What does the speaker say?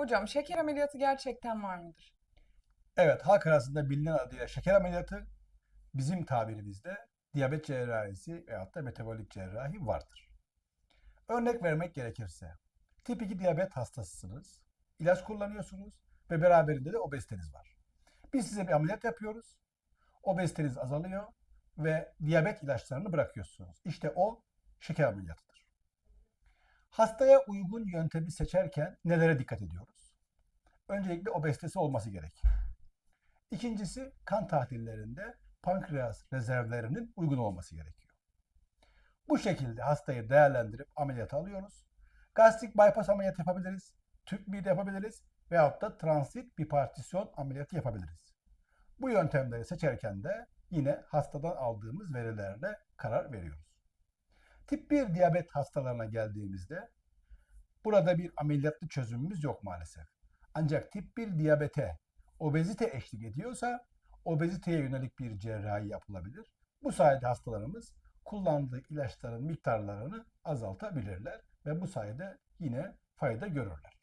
Hocam şeker ameliyatı gerçekten var mıdır? Evet, halk arasında bilinen adıyla şeker ameliyatı bizim tabirimizde diyabet cerrahisi veyahut da metabolik cerrahi vardır. Örnek vermek gerekirse, tip 2 diyabet hastasısınız, ilaç kullanıyorsunuz ve beraberinde de obeziteniz var. Biz size bir ameliyat yapıyoruz, obeziteniz azalıyor ve diyabet ilaçlarını bırakıyorsunuz. İşte o şeker ameliyatıdır. Hastaya uygun yöntemi seçerken nelere dikkat ediyoruz? Öncelikle obezitesi olması gerekiyor. İkincisi kan tahlillerinde pankreas rezervlerinin uygun olması gerekiyor. Bu şekilde hastayı değerlendirip ameliyat alıyoruz. Gastrik bypass ameliyatı yapabiliriz. Tüp mide yapabiliriz. Veyahut da transit bipartisyon ameliyatı yapabiliriz. Bu yöntemleri seçerken de yine hastadan aldığımız verilerle karar veriyoruz. Tip 1 diyabet hastalarına geldiğimizde burada bir ameliyatlı çözümümüz yok maalesef. Ancak tip 1 diyabete obezite eşlik ediyorsa obeziteye yönelik bir cerrahi yapılabilir. Bu sayede hastalarımız kullandığı ilaçların miktarlarını azaltabilirler ve bu sayede yine fayda görürler.